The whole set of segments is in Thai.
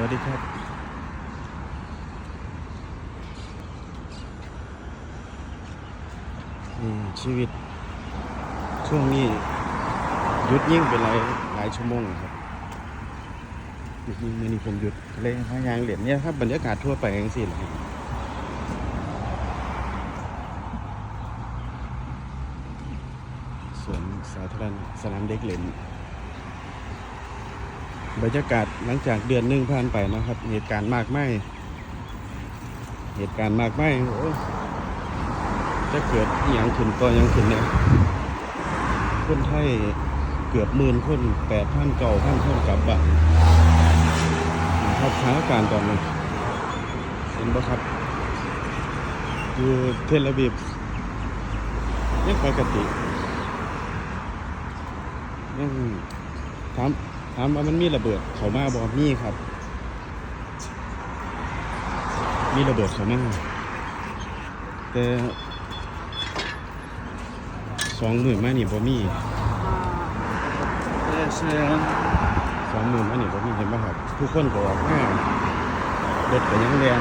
วัสดีครับ นี่ชีวิต ช่วงนี้หยุดยิ่งเป็นหลายหลายชั่วโมงครับหยุดยิ่งมื่อนี้ผมหยุดเลยพายางเหรียญเนี่ยครับบรรยากาศทั่วไปเองสิเลยสวนสาธารณะสนามเด็กเล่น บรรยากาศหลังจากเดือนหนึ่งผ่านไปนะครับ เหตุการณ์มากไม่เหตุการณ์มากไม่โอ้ยจะเกิดอย่างขึ้นก็ยังขึ้นเนี่ยคนไทยเกือบหมื่นคนแปดพันเก่าพันคนกลับบ้านครับสถานการณ์ตอนนี้เห็นปะครับอยู่เทลอาวีฟยังปกติยังถาม ถามว่ามันมีระเบิดเขามาบอกมีครับ มีระเบิดเขามาแต่สองหมื่นมานี่บ่มีสองหมื่นมานี่บ่มีเห็นป่ะครับทุกคนก็ออกมารถก็ยังแรง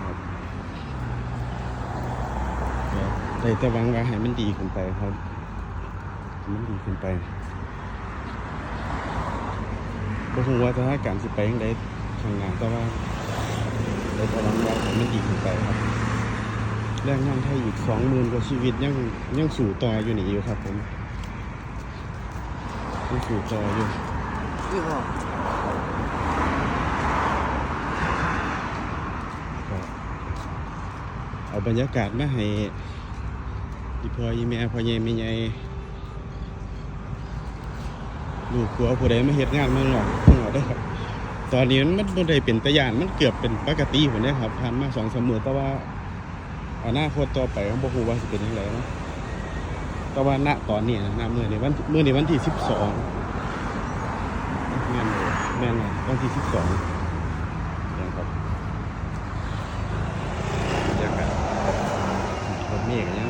ครับแต่แต่หวังว่าให้มันดีขึ้นไปครับมันดีขึ้นไป ก็คงว่าสถานการณ์สิไปยังไงทางงานแต่ว่าในตารางว่าผมมันดีขึ้นไปครับแรงงานไทยอีกสองหมื่นกว่าชีวิตยังยังสู่ต่ออยู่นี่อยู่ครับผมยังสู่ต่ออยู่ยี่ห้อก็เอาบรรยากาศมาให้อีพ่ออีแม่พ่อใหญ่แม่ใหญ่ ลูกผัวผู้ใดมาเฮ็ดงานเมืองนอกเมืองนอกได้ครับ ตอนนี้มันบ่ได้เป็นตะยานมันเกือบเป็นปกติพุ่นเด้ครับผ่านมา2 3มื้อแต่ว่าอนาคตต่อไปผมบ่ฮู้ว่าสิเป็นจังไดเนาะแต่ว่าณตอนนี้นะณมื้อนี้วันมื้อนี้วันที่12แม่นเลยแม่นเลยวันที่12นะครับบรรยากาศรถเมฆก็ยัง